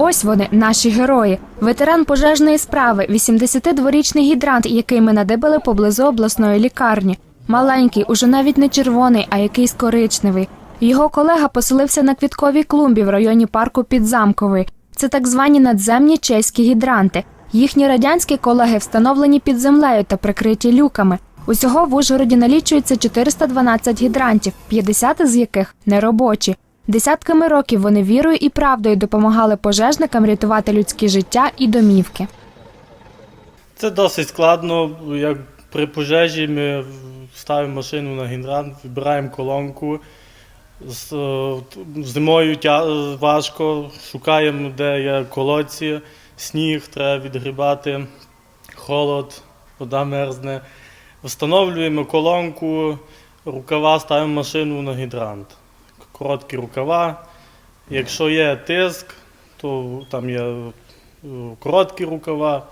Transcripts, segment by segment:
Ось вони, наші герої. Ветеран пожежної справи, 82-річний гідрант, який ми надибали поблизу обласної лікарні. Маленький, уже навіть не червоний, а якийсь коричневий. Його колега поселився на квітковій клумбі в районі парку Підзамковий. Це так звані надземні чеські гідранти. Їхні радянські колеги встановлені під землею та прикриті люками. Усього в Ужгороді налічується 412 гідрантів, 50 з яких неробочі. Десятками років вони вірою і правдою допомагали пожежникам рятувати людські життя і домівки. Це досить складно. Як при пожежі ми ставимо машину на гідрант, вибираємо колонку. Е, Зимою важко, шукаємо, де є колодці, сніг, треба відгрібати, холод, вода мерзне. Встановлюємо колонку, рукава, ставимо машину на гідрант. Короткі рукава. Якщо є тиск, то там є е, короткі рукава.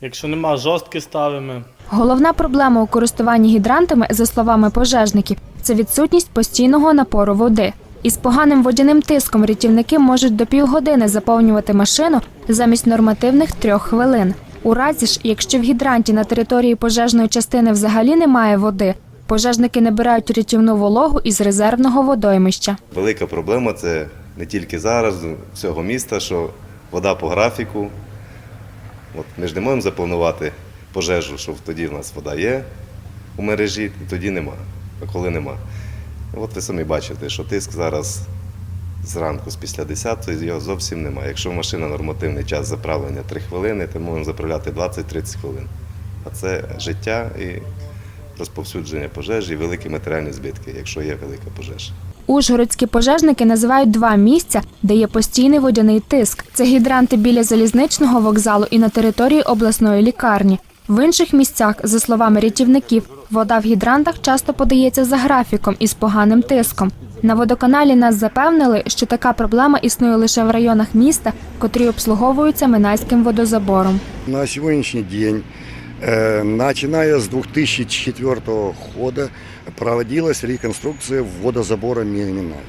Якщо нема, жорсткі ставимо. Головна проблема у користуванні гідрантами, за словами пожежників, це відсутність постійного напору води. Із поганим водяним тиском рятівники можуть до півгодини заповнювати машину замість нормативних трьох хвилин. У разі ж, якщо в гідранті на території пожежної частини взагалі немає води, пожежники набирають рятівну вологу із резервного водоймища. Велика проблема це не тільки зараз, всього міста, що вода по графіку. От ми ж не можемо запланувати пожежу, що тоді в нас вода є у мережі, і тоді нема. А коли нема. От ви самі бачите, що тиск зараз зранку з після 10 його зовсім немає. Якщо машина нормативний час заправлення 3 хвилини, то можемо заправляти 20-30 хвилин. А це життя і розповсюдження пожежі і великі матеріальні збитки, якщо є велика пожежа. Ужгородські пожежники називають два місця, де є постійний водяний тиск. Це гідранти біля залізничного вокзалу і на території обласної лікарні. В інших місцях, за словами рятівників, вода в гідрантах часто подається за графіком із поганим тиском. На водоканалі нас запевнили, що така проблема існує лише в районах міста, котрі обслуговуються Минайським водозабором. На сегодняшний день, начиная с 2004 года, проводилась реконструкция водозабора Минай.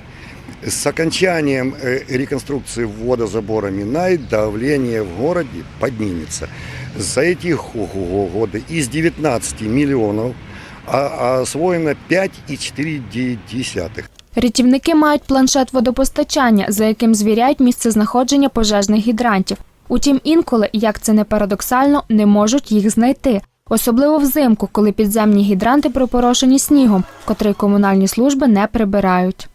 С окончанием э, реконструкции водозабора Минай давление в городе поднимется. За эти го- го- годы из 19 миллионов а- освоено 5,4. Рятівники мають планшет водопостачання, за яким звіряють місце знаходження пожежних гідрантів. Утім, інколи, як це не парадоксально, не можуть їх знайти. Особливо взимку, коли підземні гідранти пропорошені снігом, котрий комунальні служби не прибирають.